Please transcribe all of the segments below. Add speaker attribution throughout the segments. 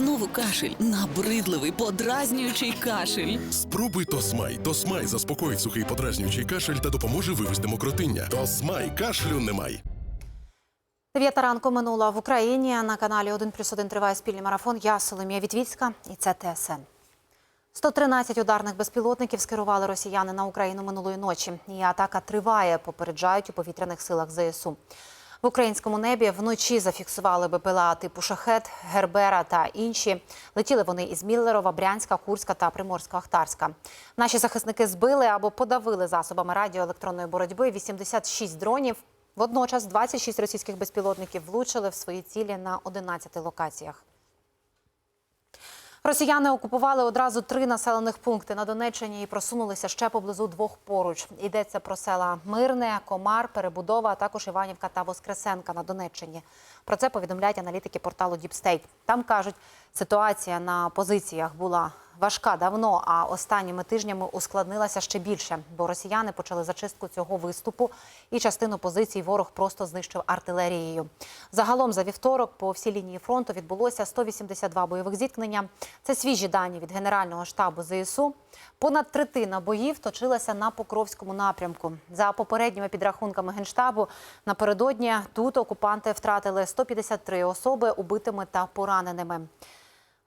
Speaker 1: Знову кашель, набридливий, подразнюючий кашель.
Speaker 2: Спробуй Тосмай. Тосмай заспокоїть сухий подразнюючий кашель та допоможе вивести мокротиння. Тосмай кашлю немає.
Speaker 3: Дев'ята ранку минула в Україні. На каналі 1 плюс 1 триває спільний марафон. Я Соломія Вітвіцька і це ТСН. 113 ударних безпілотників скерували росіяни на Україну минулої ночі. І атака триває, попереджають у повітряних силах ЗСУ. В українському небі вночі зафіксували БПЛА типу Шахет, Гербера та інші. Летіли вони із Міллерова, Брянська, Курська та Приморсько-Ахтарська. Наші захисники збили або подавили засобами радіоелектронної боротьби 86 дронів. Водночас 26 російських безпілотників влучили в свої цілі на 11 локаціях. Росіяни окупували одразу три населених пункти на Донеччині і просунулися ще поблизу двох поруч. Йдеться про села Мирне, Комар, Перебудова, а також Іванівка та Воскресенка на Донеччині. Про це повідомляють аналітики порталу Діпстейт. Там кажуть, ситуація на позиціях була важка давно, а останніми тижнями ускладнилася ще більше, бо росіяни почали зачистку цього виступу, і частину позицій ворог просто знищив артилерією. Загалом за вівторок по всій лінії фронту відбулося 182 бойових зіткнення. Це свіжі дані від Генерального штабу ЗСУ. Понад третина боїв точилася на Покровському напрямку. За попередніми підрахунками генштабу напередодні тут окупанти втратили 153 особи убитими та пораненими.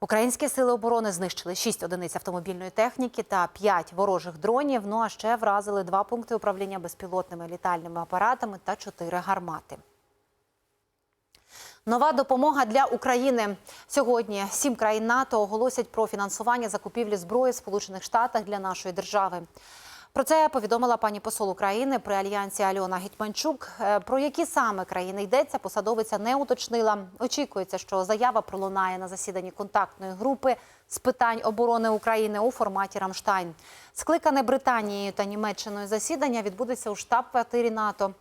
Speaker 3: Українські сили оборони знищили 6 одиниць автомобільної техніки та 5 ворожих дронів. Ну а ще вразили два пункти управління безпілотними літальними апаратами та 4 гармати. Нова допомога для України сьогодні. Сім країн НАТО оголосять про фінансування закупівлі зброї в Сполучених Штатах для нашої держави. Про це повідомила пані посол України при альянсі Альона Гетьманчук. Е, Про які саме країни йдеться, посадовиця не уточнила. Очікується, що заява пролунає на засіданні контактної групи з питань оборони України у форматі Рамштайн. Скликане Британією та Німеччиною засідання відбудеться у штаб-квартирі НАТО.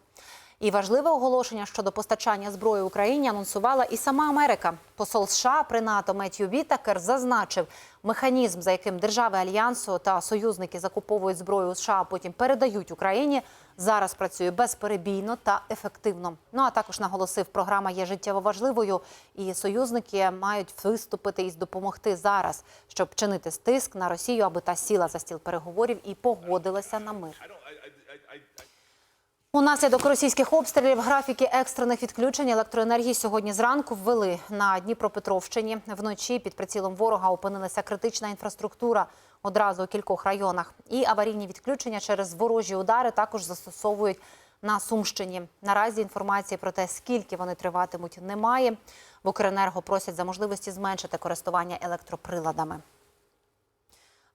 Speaker 3: І важливе оголошення щодо постачання зброї Україні анонсувала і сама Америка. Посол США при НАТО Меттью Вітакер зазначив, механізм, за яким держави альянсу та союзники закуповують зброю у США, а потім передають Україні, зараз працює безперебійно та ефективно. Ну а також наголосив, програма є життєво важливою, і союзники мають виступити і допомогти зараз, щоб чинити стиск на Росію, аби та сіла за стіл переговорів і погодилася на мир. Унаслідок російських обстрілів графіки екстрених відключень електроенергії сьогодні зранку ввели на Дніпропетровщині. Вночі під прицілом ворога опинилася критична інфраструктура одразу у кількох районах. І аварійні відключення через ворожі удари також застосовують на Сумщині. Наразі інформації про те, скільки вони триватимуть, немає. В Укренерго просять за можливості зменшити користування електроприладами.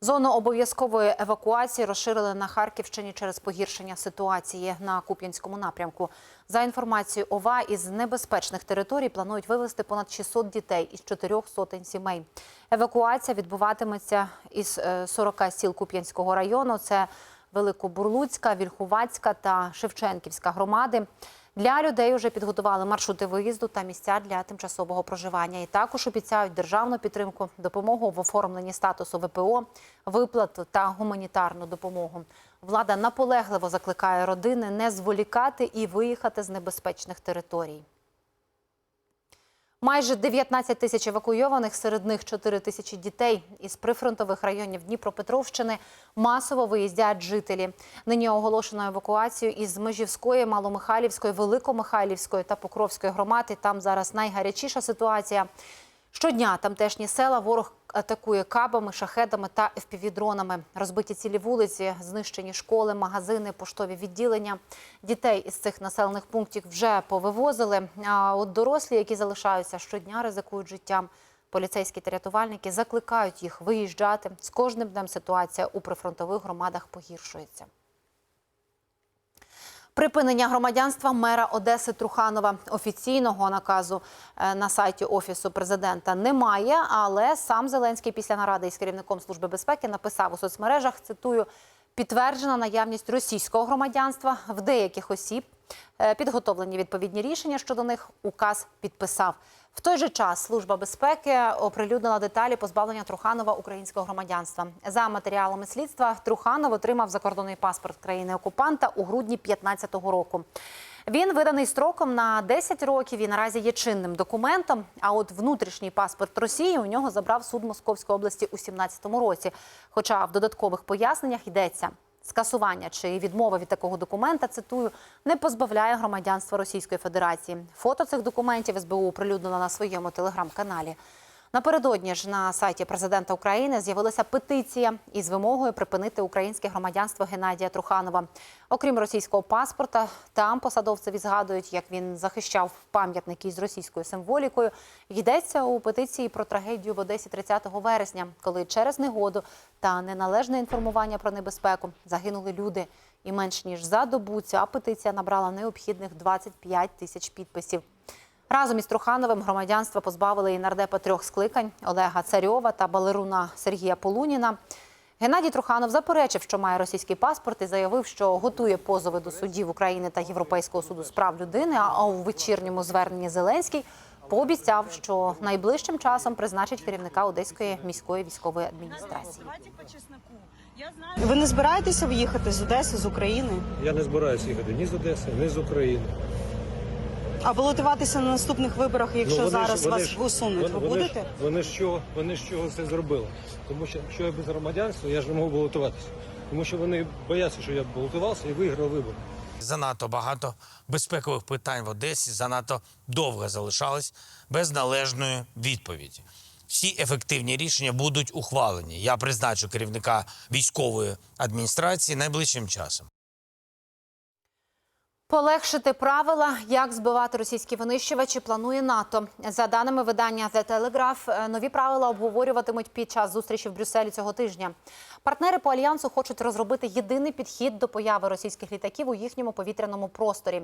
Speaker 3: Зону обов'язкової евакуації розширили на Харківщині через погіршення ситуації на Куп'янському напрямку. За інформацією ОВА, із небезпечних територій планують вивезти понад 600 дітей із чотирьох сотень сімей. Евакуація відбуватиметься із е, 40 сіл Куп'янського району. Це Великобурлуцька, Вільхувацька та Шевченківська громади. Для людей вже підготували маршрути виїзду та місця для тимчасового проживання. І також обіцяють державну підтримку, допомогу в оформленні статусу ВПО, виплату та гуманітарну допомогу. Влада наполегливо закликає родини не зволікати і виїхати з небезпечних територій. Майже 19 тисяч евакуйованих, серед них 4 тисячі дітей із прифронтових районів Дніпропетровщини масово виїздять жителі. Нині оголошено евакуацію із Межівської, Маломихайлівської, Великомихайлівської та Покровської громади. Там зараз найгарячіша ситуація. Щодня тамтешні села ворог атакує кабами, шахедами та FPV-дронами. Розбиті цілі вулиці, знищені школи, магазини, поштові відділення. Дітей із цих населених пунктів вже повивозили. А от дорослі, які залишаються щодня, ризикують життям. Поліцейські та рятувальники закликають їх виїжджати. З кожним днем ситуація у прифронтових громадах погіршується. Припинення громадянства мера Одеси Труханова офіційного наказу е, на сайті офісу президента немає. Але сам Зеленський після наради із керівником служби безпеки написав у соцмережах. Цитую: підтверджена наявність російського громадянства в деяких осіб. Е, Підготовлені відповідні рішення щодо них указ підписав. В той же час служба безпеки оприлюднила деталі позбавлення Труханова українського громадянства. За матеріалами слідства Труханов отримав закордонний паспорт країни окупанта у грудні 2015 року. Він виданий строком на 10 років і наразі є чинним документом. А от внутрішній паспорт Росії у нього забрав суд Московської області у 17-му році. Хоча в додаткових поясненнях йдеться. Скасування чи відмова від такого документа, цитую, не позбавляє громадянства Російської Федерації. Фото цих документів СБУ оприлюднила на своєму телеграм-каналі. Напередодні ж на сайті президента України з'явилася петиція із вимогою припинити українське громадянство Геннадія Труханова. Окрім російського паспорта, там посадовцеві згадують, як він захищав пам'ятники з російською символікою. Йдеться у петиції про трагедію в Одесі 30 вересня, коли через негоду та неналежне інформування про небезпеку загинули люди. І менш ніж за добу ця петиція набрала необхідних 25 тисяч підписів. Разом із Трухановим громадянства позбавили і нардепа трьох скликань Олега Царьова та балеруна Сергія Полуніна. Геннадій Труханов заперечив, що має російський паспорт, і заявив, що готує позови до судів України та Європейського суду з прав людини. А у вечірньому зверненні Зеленський пообіцяв, що найближчим часом призначить керівника Одеської міської військової адміністрації.
Speaker 4: Давайте. Я знаю.
Speaker 5: Ви не збираєтеся виїхати з Одеси, з України?
Speaker 6: Я не збираюся їхати ні з Одеси, ні з України.
Speaker 5: А балотуватися на наступних виборах, якщо
Speaker 6: Ну, вони
Speaker 5: зараз
Speaker 6: ж- вони
Speaker 5: вас
Speaker 6: ж-
Speaker 5: усунуть, ви
Speaker 6: вони- вони ж-
Speaker 5: будете?
Speaker 6: Вони ж чого, вони ж чого це зробили? Тому що якщо я без громадянства, я ж не можу балотуватися. Тому що вони бояться, що я балотувався і виграв вибори.
Speaker 7: Занадто багато безпекових питань в Одесі занадто довго залишались без належної відповіді. Всі ефективні рішення будуть ухвалені. Я призначу керівника військової адміністрації найближчим часом.
Speaker 3: Полегшити правила, як збивати російські винищувачі, планує НАТО. За даними видання The Telegraph, е, нові правила обговорюватимуть під час зустрічі в Брюсселі цього тижня. Партнери по альянсу хочуть розробити єдиний підхід до появи російських літаків у їхньому повітряному просторі.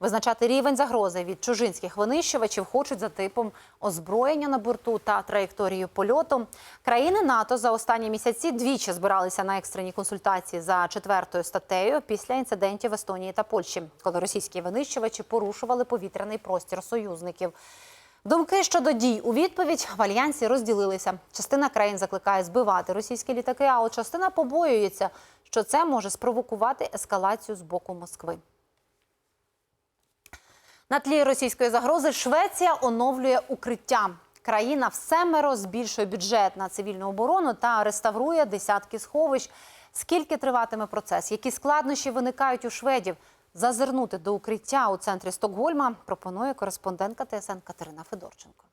Speaker 3: Визначати рівень загрози від чужинських винищувачів хочуть за типом озброєння на борту та траєкторією польоту. Країни НАТО за останні місяці двічі збиралися на екстрені консультації за четвертою статтею після інцидентів в Естонії та Польщі, коли російські винищувачі порушували повітряний простір союзників. Думки щодо дій у відповідь в альянсі розділилися. Частина країн закликає збивати російські літаки, а от частина побоюється, що це може спровокувати ескалацію з боку Москви. На тлі російської загрози Швеція оновлює укриття. Країна всемеро збільшує бюджет на цивільну оборону та реставрує десятки сховищ. Скільки триватиме процес? Які складнощі виникають у шведів? Зазирнути до укриття у центрі Стокгольма пропонує кореспондентка ТСН Катерина Федорченко.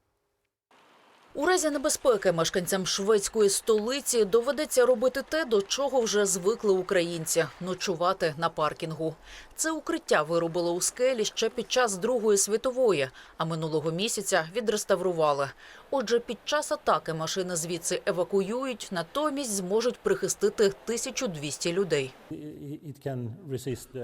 Speaker 8: У разі небезпеки мешканцям шведської столиці доведеться робити те, до чого вже звикли українці ночувати на паркінгу. Це укриття виробили у скелі ще під час Другої світової, а минулого місяця відреставрували. Отже, під час атаки машини звідси евакуюють, натомість зможуть прихистити 1200 людей.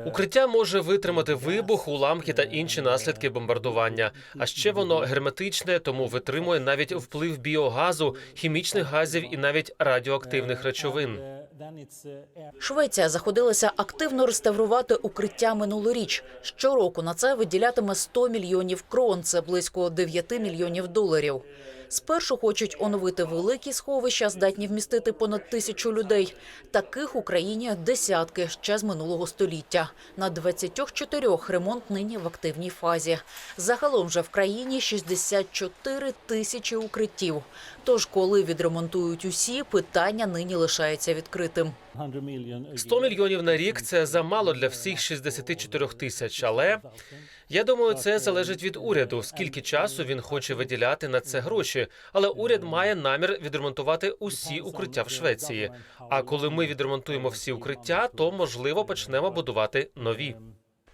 Speaker 9: Укриття може витримати вибух, уламки та інші наслідки бомбардування. А ще воно герметичне, тому витримує навіть вплив біогазу, хімічних газів і навіть радіоактивних речовин.
Speaker 8: Швеція заходилася активно реставрувати укриття минулоріч. Щороку на це виділятиме 100 мільйонів крон, це близько 9 мільйонів доларів. Спершу хочуть оновити великі сховища, здатні вмістити понад тисячу людей. Таких в Україні десятки ще з минулого століття. На 24 ремонт нині в активній фазі. Загалом же в країні 64 тисячі укриттів. Тож, коли відремонтують усі, питання нині лишається відкритим.
Speaker 9: 100 мільйонів на рік це замало для всіх 64 тисяч. Але я думаю, це залежить від уряду. Скільки часу він хоче виділяти на це гроші. Але уряд має намір відремонтувати усі укриття в Швеції. А коли ми відремонтуємо всі укриття, то можливо почнемо будувати нові.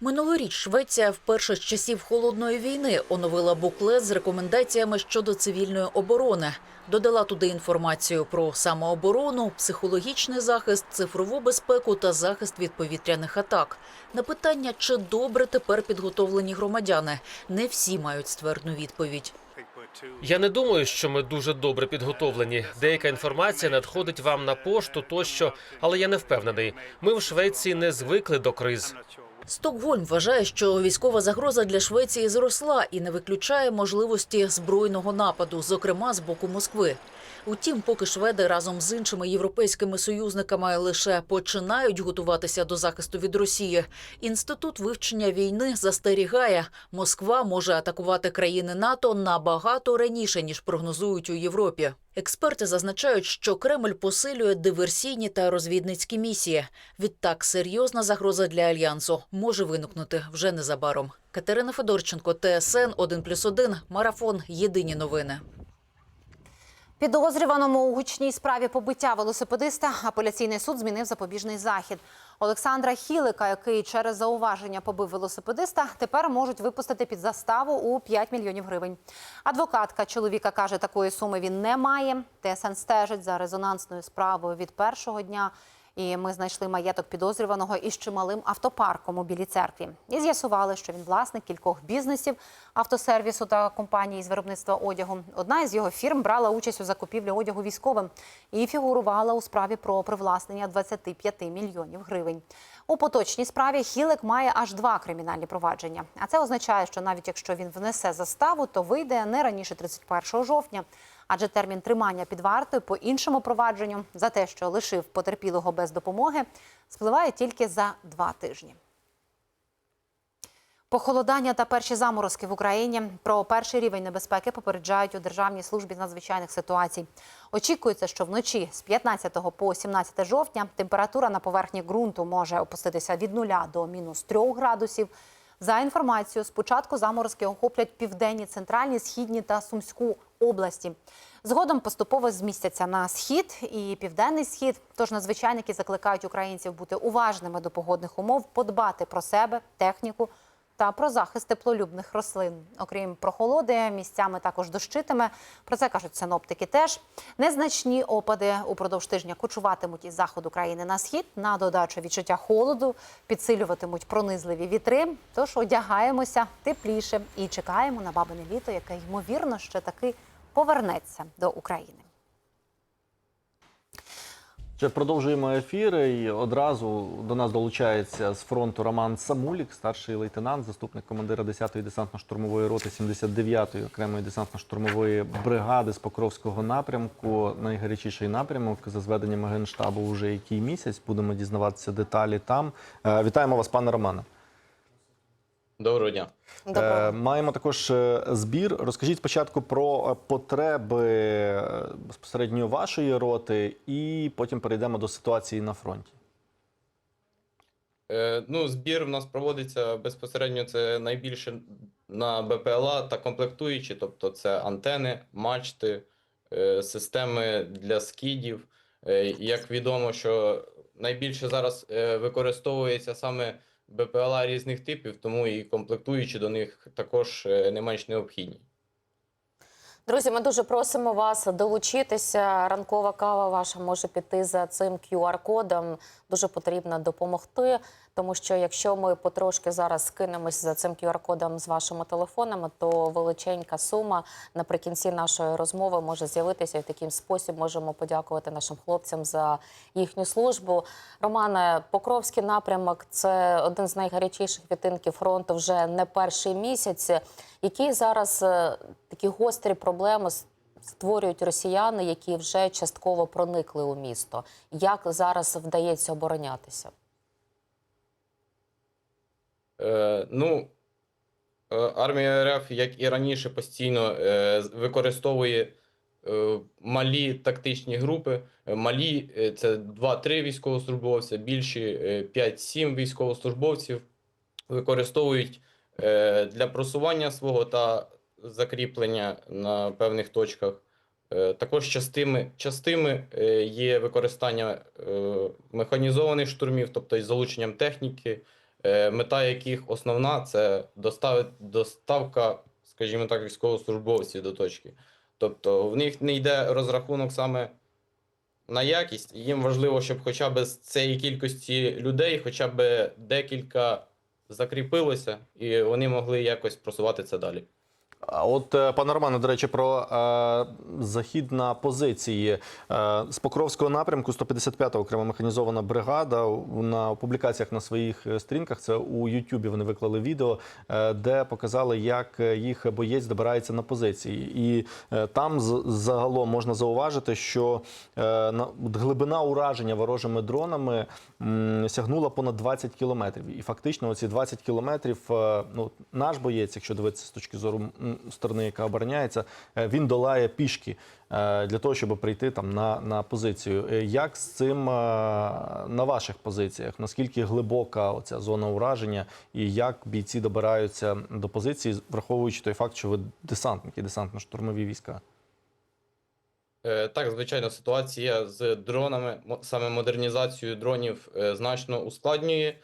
Speaker 8: Минулоріч Швеція вперше з часів холодної війни оновила буклет з рекомендаціями щодо цивільної оборони. Додала туди інформацію про самооборону, психологічний захист, цифрову безпеку та захист від повітряних атак. На питання, чи добре тепер підготовлені громадяни, не всі мають ствердну відповідь.
Speaker 9: Я не думаю, що ми дуже добре підготовлені. Деяка інформація надходить вам на пошту тощо, але я не впевнений. Ми в Швеції не звикли до криз.
Speaker 8: Стокгольм вважає, що військова загроза для Швеції зросла і не виключає можливості збройного нападу, зокрема з боку Москви. Утім, поки шведи разом з іншими європейськими союзниками лише починають готуватися до захисту від Росії, інститут вивчення війни застерігає, Москва може атакувати країни НАТО набагато раніше ніж прогнозують у Європі. Експерти зазначають, що Кремль посилює диверсійні та розвідницькі місії. Відтак, серйозна загроза для альянсу може виникнути вже незабаром. Катерина Федорченко, ТСН 1+,1, Марафон. Єдині новини.
Speaker 3: Підозрюваному у гучній справі побиття велосипедиста апеляційний суд змінив запобіжний захід. Олександра Хілика, який через зауваження побив велосипедиста, тепер можуть випустити під заставу у 5 мільйонів гривень. Адвокатка чоловіка каже, такої суми він не має. ТСН стежить за резонансною справою від першого дня. І ми знайшли маєток підозрюваного із чималим автопарком у Білій церкві. І з'ясували, що він власник кількох бізнесів, автосервісу та компанії з виробництва одягу. Одна із його фірм брала участь у закупівлі одягу військовим і фігурувала у справі про привласнення 25 мільйонів гривень. У поточній справі Хілик має аж два кримінальні провадження. А це означає, що навіть якщо він внесе заставу, то вийде не раніше 31 жовтня. Адже термін тримання під вартою по іншому провадженню за те, що лишив потерпілого без допомоги, спливає тільки за два тижні. Похолодання та перші заморозки в Україні про перший рівень небезпеки попереджають у Державній службі з надзвичайних ситуацій. Очікується, що вночі з 15 по 17 жовтня температура на поверхні ґрунту може опуститися від 0 до мінус 3 градусів. За інформацією, спочатку заморозки охоплять південні, центральні, східні та сумську області. Згодом поступово змістяться на схід і південний схід. Тож надзвичайники закликають українців бути уважними до погодних умов, подбати про себе, техніку та про захист теплолюбних рослин. Окрім прохолоди, місцями також дощитиме. Про це кажуть синоптики. Теж незначні опади упродовж тижня кочуватимуть із заходу країни на схід. На додачу відчуття холоду підсилюватимуть пронизливі вітри. Тож одягаємося тепліше і чекаємо на бабине літо, яке ймовірно ще таки повернеться до України.
Speaker 10: Ще продовжуємо ефір. І одразу до нас долучається з фронту Роман Самулік, старший лейтенант, заступник командира 10-ї десантно-штурмової роти 79-ї окремої десантно-штурмової бригади з Покровського напрямку. Найгарячіший напрямок за зведеннями генштабу вже який місяць. Будемо дізнаватися деталі там. Е, Вітаємо вас, пане Романе.
Speaker 11: Доброго дня.
Speaker 10: Е, Маємо також е, збір. Розкажіть спочатку про е, потреби безпосередньо вашої роти, і потім перейдемо до ситуації на фронті.
Speaker 11: Ну, збір в нас проводиться безпосередньо це найбільше на БПЛА та комплектуючі, тобто це антени, мачти, системи для скидів. Е, як відомо, що найбільше зараз використовується саме БПЛА різних типів, тому і комплектуючі до них також е, не менш необхідні.
Speaker 12: Друзі, ми дуже просимо вас долучитися. Ранкова кава ваша може піти за цим QR-кодом. Дуже потрібно допомогти, тому що якщо ми потрошки зараз скинемось за цим QR-кодом з вашими телефонами, то величенька сума наприкінці нашої розмови може з'явитися. І в такий спосіб можемо подякувати нашим хлопцям за їхню службу. Романе, Покровський напрямок це один з найгарячіших відтинків фронту вже не перший місяць. Які зараз е, такі гострі проблеми створюють росіяни, які вже частково проникли у місто? Як зараз вдається оборонятися?
Speaker 11: Е, ну, е, армія РФ, як і раніше, постійно е, використовує малі тактичні групи. Малі це 2-3 військовослужбовця, більші е, 5-7 військовослужбовців використовують для просування свого та закріплення на певних точках. Також частими, частими є використання механізованих штурмів, тобто із залученням техніки, мета яких основна це доставити доставка, скажімо так, військовослужбовців до точки. Тобто в них не йде розрахунок саме на якість, їм важливо, щоб хоча б з цієї кількості людей, хоча б декілька закріпилося, і вони могли якось просувати це далі.
Speaker 10: От, е, пане Романе, до речі, про е, захід на позиції е, з Покровського напрямку 155-та окрема механізована бригада на публікаціях на своїх е, сторінках. Це у Ютубі вони виклали відео, е, де показали, як е, їх боєць добирається на позиції. І е, там загалом можна зауважити, що е, на глибина ураження ворожими дронами м, сягнула понад 20 кілометрів. І фактично, оці 20 кілометрів, е, ну наш боєць, якщо дивитися з точки зору сторони, яка обороняється, е, він долає пішки е, для того, щоб прийти там на, на позицію. Е, Як з цим на ваших позиціях? Наскільки глибока оця зона ураження, і як бійці добираються до позиції, враховуючи той факт, що ви десантники, десантно-штурмові війська?
Speaker 11: Так, звичайно, ситуація з дронами, саме модернізацією дронів значно ускладнює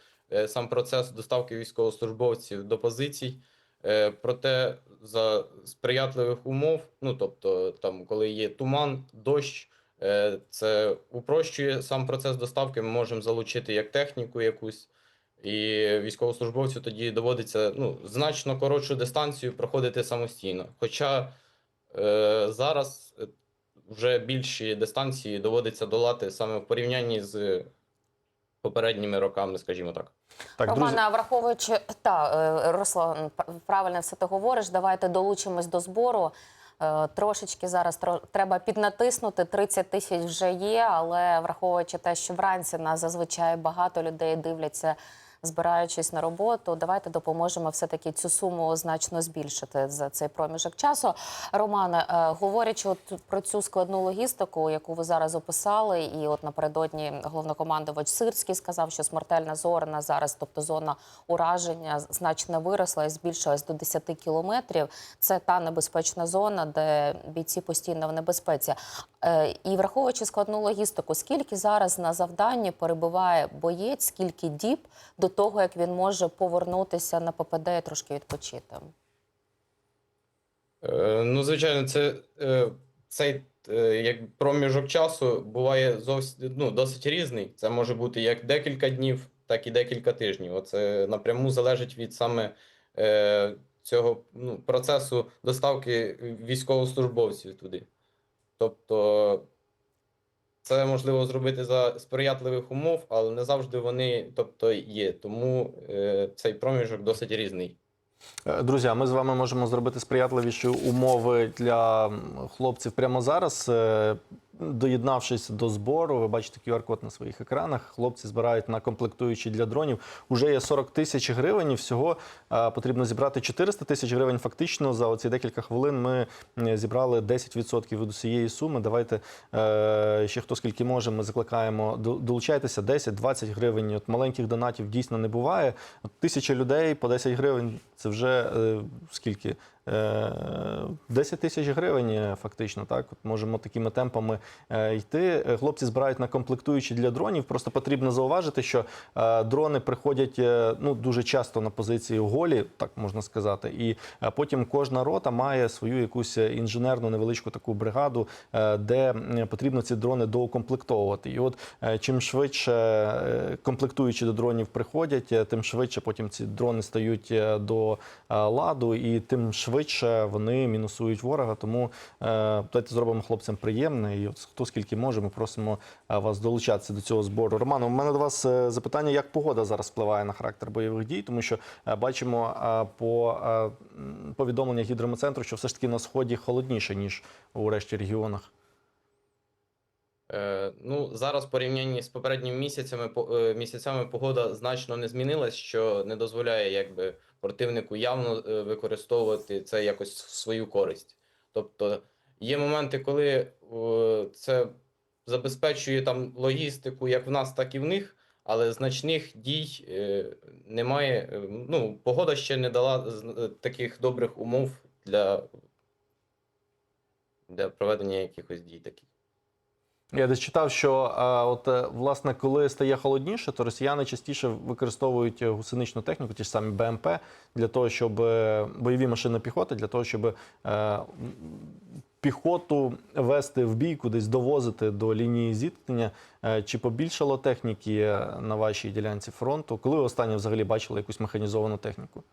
Speaker 11: сам процес доставки військовослужбовців до позицій. Е, Проте за сприятливих умов, ну тобто там, коли є туман, дощ, е, це упрощує сам процес доставки. Ми можемо залучити як техніку якусь, і військовослужбовцю тоді доводиться ну, значно коротшу дистанцію проходити самостійно. Хоча е, зараз е, вже більші дистанції доводиться долати саме в порівнянні з попередніми роками, скажімо так.
Speaker 10: Так,
Speaker 12: Романе, а враховуючи та е, Руслан, правильно все ти говориш. Давайте долучимось до збору. Е, Трошечки зараз тро- треба піднатиснути. 30 тисяч вже є, але враховуючи те, що вранці нас зазвичай багато людей дивляться, збираючись на роботу, давайте допоможемо все-таки цю суму значно збільшити за цей проміжок часу. Романе, е, говорячи от про цю складну логістику, яку ви зараз описали, і от напередодні головнокомандувач Сирський сказав, що смертельна зона зараз, тобто зона ураження, значно виросла і збільшилась до 10 кілометрів. Це та небезпечна зона, де бійці постійно в небезпеці. Е, І враховуючи складну логістику, скільки зараз на завданні перебуває боєць, скільки діб до того, як він може повернутися на ППД і трошки відпочити?
Speaker 11: Е, Ну, звичайно, це е, цей е, як проміжок часу буває зовсім ну, досить різний. Це може бути як декілька днів, так і декілька тижнів. Оце напряму залежить від саме е, цього ну, процесу доставки військовослужбовців туди. Тобто це можливо зробити за сприятливих умов, але не завжди вони тобто, є. Тому е, цей проміжок досить різний.
Speaker 10: Е, Друзі, а ми з вами можемо зробити сприятливіші умови для хлопців прямо зараз. Доєднавшись до збору, ви бачите QR-код на своїх екранах. Хлопці збирають на комплектуючі для дронів. Уже є 40 тисяч гривень. Всього е, потрібно зібрати 400 тисяч гривень. Фактично за оці декілька хвилин ми зібрали 10% від усієї суми. Давайте е, ще хто скільки може. Ми закликаємо до- долучайтеся 10-20 гривень. От маленьких донатів дійсно не буває. От тисяча людей по 10 гривень. Це вже е, скільки? Е, 10 тисяч гривень, е, фактично, так можемо такими темпами е, йти. Е, Хлопці збирають на комплектуючі для дронів. Просто потрібно зауважити, що е, дрони приходять е, ну дуже часто на позиції голі, так можна сказати, і е, потім кожна рота має свою якусь е, інженерну невеличку таку бригаду, е, де потрібно ці дрони доукомплектовувати. І от е, чим швидше е, комплектуючі до дронів приходять, е, тим швидше потім ці дрони стають е, до е, ладу, і тим швидше вони мінусують ворога. Тому е, давайте зробимо хлопцям приємне. І от хто скільки може, ми просимо е, вас долучатися до цього збору. Роман, у мене до вас е, запитання: як погода зараз впливає на характер бойових дій? Тому що бачимо по повідомленнях гідрометцентру, що все ж таки на сході холодніше ніж у решті регіонах.
Speaker 11: Е, Ну, зараз в порівнянні з попередніми місяцями, е, місяцями погода значно не змінилась, що не дозволяє якби противнику явно е, використовувати це якось в свою користь. Тобто є моменти, коли це забезпечує там логістику як в нас, так і в них, але значних дій немає. Ну, погода ще не дала таких добрих умов для, для проведення якихось дій таких.
Speaker 10: Я десь читав, що а, от е, власне, коли стає холодніше, то росіяни частіше використовують е, гусеничну техніку, ті ж самі БМП, для того, щоб е, бойові машини піхоти, для того, щоб е, піхоту вести в бій, кудись довозити до лінії зіткнення. Е, Чи побільшало техніки е, на вашій ділянці фронту? Коли ви останнє взагалі бачили якусь механізовану техніку?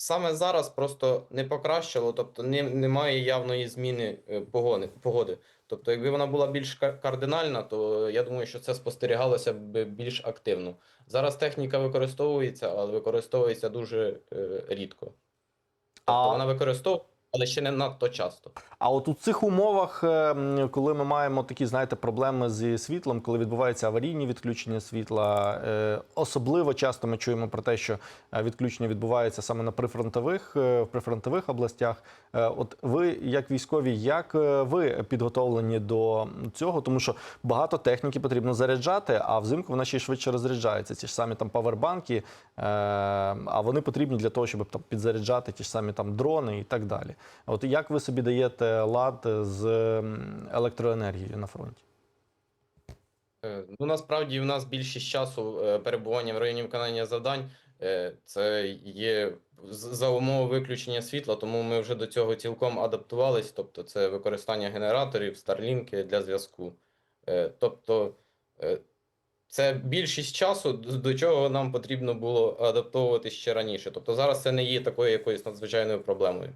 Speaker 11: Е, Саме зараз просто не покращило, тобто не, немає явної зміни е, погоди, погоди. Тобто, якби вона була більш кардинальна, то я думаю, що це спостерігалося б більш активно. Зараз техніка використовується, але використовується дуже е, рідко. Тобто
Speaker 10: А-
Speaker 11: вона використовується, але ще не надто часто.
Speaker 10: А от у цих умовах, е, коли ми маємо такі, знаєте, проблеми зі світлом, коли відбуваються аварійні відключення світла, е, особливо часто ми чуємо про те, що е, відключення відбуваються саме на прифронтових в прифронтових областях. От ви, як військові, як ви підготовлені до цього? Тому що багато техніки потрібно заряджати, а взимку вона ще швидше розряджається. Ці ж самі там павербанки, а вони потрібні для того, щоб там підзаряджати ті ж самі там дрони і так далі. От як ви собі даєте лад з електроенергією на фронті?
Speaker 11: Е, Ну, насправді, в нас більшість часу е, перебування в районі виконання завдань е, це є за умови виключення світла, тому ми вже до цього цілком адаптувались. Тобто, це використання генераторів, старлінки для зв'язку. Тобто, це більшість часу, до чого нам потрібно було адаптовуватись ще раніше. Тобто, зараз це не є такою якоюсь надзвичайною проблемою.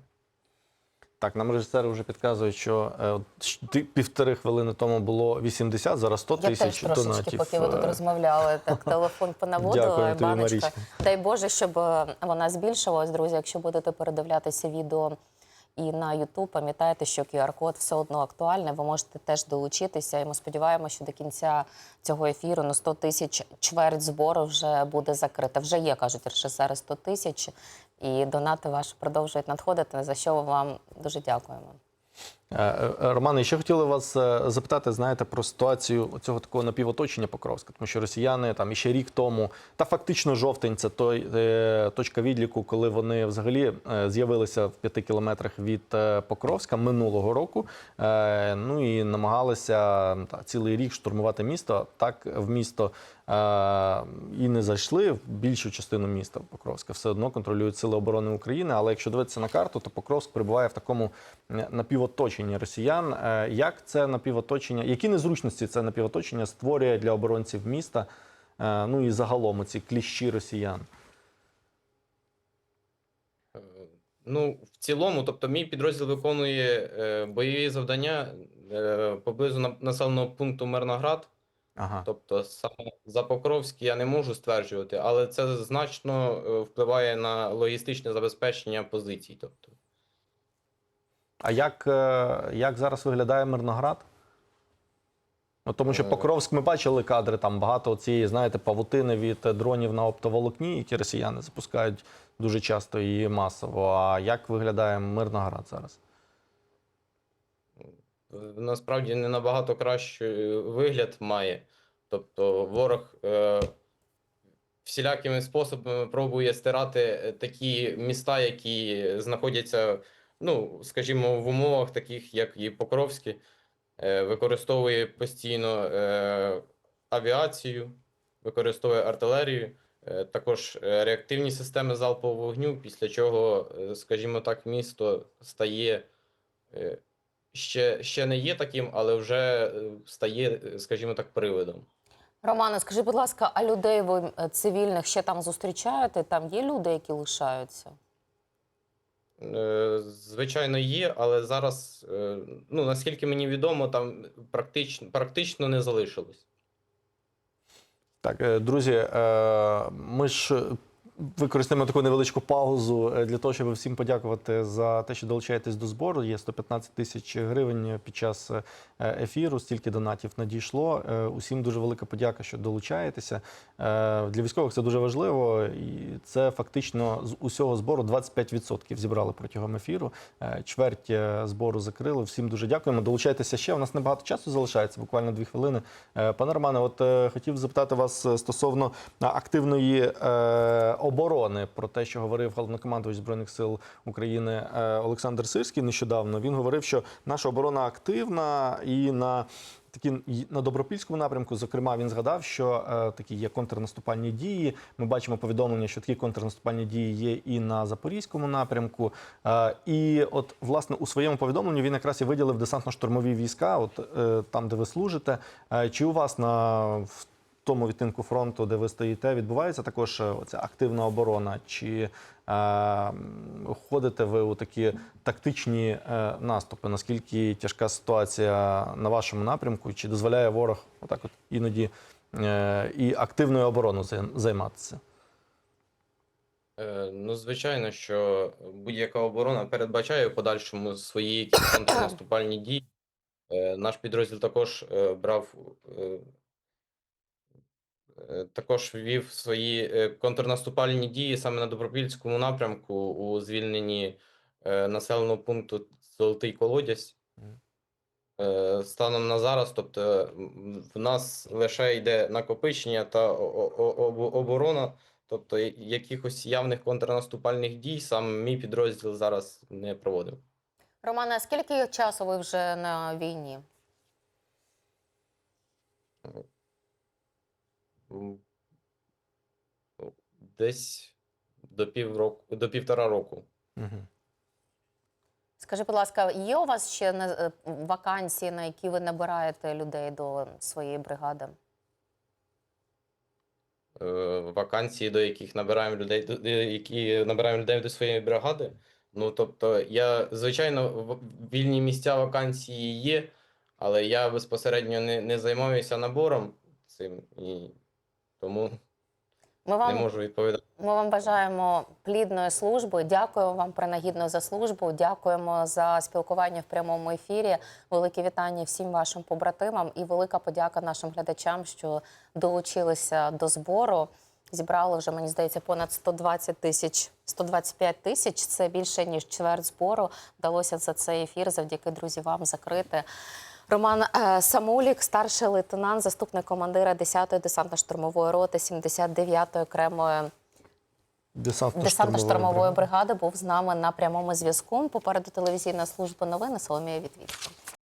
Speaker 10: Так, нам режисери вже підказують, що е, півтори хвилини тому було 80, зараз 100
Speaker 12: Я теж
Speaker 10: тисяч
Speaker 12: трошечки,
Speaker 10: донатів.
Speaker 12: поки ви тут
Speaker 10: Е,
Speaker 12: розмовляли, так телефон понаводила, баночка. Дай Боже, щоб е, вона збільшилась, друзі. Якщо будете передивлятися відео і на YouTube, пам'ятайте, що QR-код все одно актуальний. Ви можете теж долучитися. І ми сподіваємося, що до кінця цього ефіру ну 100 тисяч чверть збору вже буде закрита. Вже є, кажуть режисери 100 тисяч, і донати ваші продовжують надходити. За що вам дуже дякуємо.
Speaker 10: Е, е, Романе, ще хотіли вас е, запитати, знаєте, про ситуацію цього такого напівоточення Покровська, тому що росіяни там іще рік тому, та фактично жовтень це той точка відліку, коли вони взагалі з'явилися в п'яти кілометрах від Покровська минулого року. Ну і намагалися та, цілий рік штурмувати місто. Так в місто і не зайшли в більшу частину міста Покровська. Все одно контролюють сили оборони України. Але якщо дивитися на карту, то Покровськ перебуває в такому е, напівоточенні росіян. Е, Як це напівоточення, які незручності це напівоточення створює для оборонців міста? Е, Ну і загалом ці кліщі росіян.
Speaker 11: Ну, в цілому, тобто, мій підрозділ виконує е, бойові завдання е, поблизу населеного пункту Мирноград.
Speaker 10: Ага.
Speaker 11: Тобто саме за Покровськ я не можу стверджувати, але це значно впливає на логістичне забезпечення позицій. Тобто,
Speaker 10: А як, е, як зараз виглядає Мирноград? Ну, тому що
Speaker 11: Е.
Speaker 10: Покровськ ми бачили кадри, там багато цієї, знаєте, павутини від дронів на оптоволокні, які росіяни запускають дуже часто і масово. А як виглядає Мирноград зараз?
Speaker 11: е, насправді не набагато кращий вигляд має. Тобто ворог е, всілякими способами пробує стирати такі міста, які знаходяться, ну, скажімо, в умовах таких, як і Покровські, е, використовує постійно е, авіацію, використовує артилерію, е, також реактивні системи залпового вогню, після чого, скажімо так, місто стає. Ще, ще не є таким, але вже стає, скажімо так, привидом.
Speaker 12: Романе, скажи, будь ласка, а людей ви цивільних ще там зустрічаєте? Там є люди, які лишаються?
Speaker 11: Звичайно, є, але зараз, е, ну, наскільки мені відомо, там практично, практично не залишилось.
Speaker 10: Так, е, друзі, е, ми ж використаємо таку невеличку паузу е, для того, щоб всім подякувати за те, що долучаєтесь до збору. Є 115 тисяч гривень під час е, ефіру. Стільки донатів надійшло. Е, Усім дуже велика подяка, що долучаєтеся. Для військових це дуже важливо, і це фактично з усього збору 25% зібрали протягом ефіру. Чверть збору закрили. Всім дуже дякуємо. Долучайтеся ще. У нас небагато часу залишається, буквально дві хвилини. Пане Романе, от хотів запитати вас стосовно активної оборони про те, що говорив головнокомандувач збройних сил України е, Олександр Сирський нещодавно. Він говорив, що наша оборона активна і на Такі на добропільському напрямку, зокрема, він згадав, що е, такі є контрнаступальні дії. Ми бачимо повідомлення, що такі контрнаступальні дії є і на запорізькому напрямку. Е, і от власне у своєму повідомленні він якраз і виділив десантно-штурмові війська, от е, там, де ви служите. Е, чи у вас на в тому відтинку фронту, де ви стоїте, відбувається також е, оця активна оборона? Чи е, ходите ви у такі тактичні е, наступи? Наскільки тяжка ситуація на вашому напрямку? Чи дозволяє ворог отак от іноді е, і активною обороною займатися?
Speaker 11: Е, Ну, звичайно, що будь-яка оборона передбачає в подальшому свої якісь контрнаступальні дії. Е, Наш підрозділ також брав, також вів свої е, контрнаступальні дії саме на Добропільському напрямку у звільненні е, населеного пункту Золотий Колодязь. Е, Станом на зараз, тобто в нас лише йде накопичення та оборона. Тобто якихось явних контрнаступальних дій сам мій підрозділ зараз не проводив.
Speaker 12: Романе, скільки часу ви вже на війні?
Speaker 11: Ну, Десь до півроку, до півтора року.
Speaker 10: Мгм.
Speaker 12: Скажи, будь ласка, є у вас ще е, вакансії, на які ви набираєте людей до своєї бригади?
Speaker 11: Е, Вакансії, до яких набираємо людей, до- які набираємо людей до своєї бригади. Ну, тобто, я, звичайно, вільні місця вакансії є, але я безпосередньо не, не займаюся набором цим і тому
Speaker 12: Ми
Speaker 11: не
Speaker 12: вам
Speaker 11: можу відповідати.
Speaker 12: Ми вам бажаємо плідної служби. Дякуємо вам принагідно за службу. Дякуємо за спілкування в прямому ефірі. Велике вітання всім вашим побратимам і велика подяка нашим глядачам, що долучилися до збору. Зібрали вже, мені здається, понад 120 тисяч, 125 тисяч. Це більше ніж чверть збору. Вдалося за цей ефір завдяки друзі вам закрити. Роман е, Самулік, старший лейтенант, заступник командира 10-ї десантно-штурмової роти 79-ї окремої десантно-штурмової бригади, був з нами на прямому зв'язку. Попереду телевізійна служба новини Соломія Вітвіцька.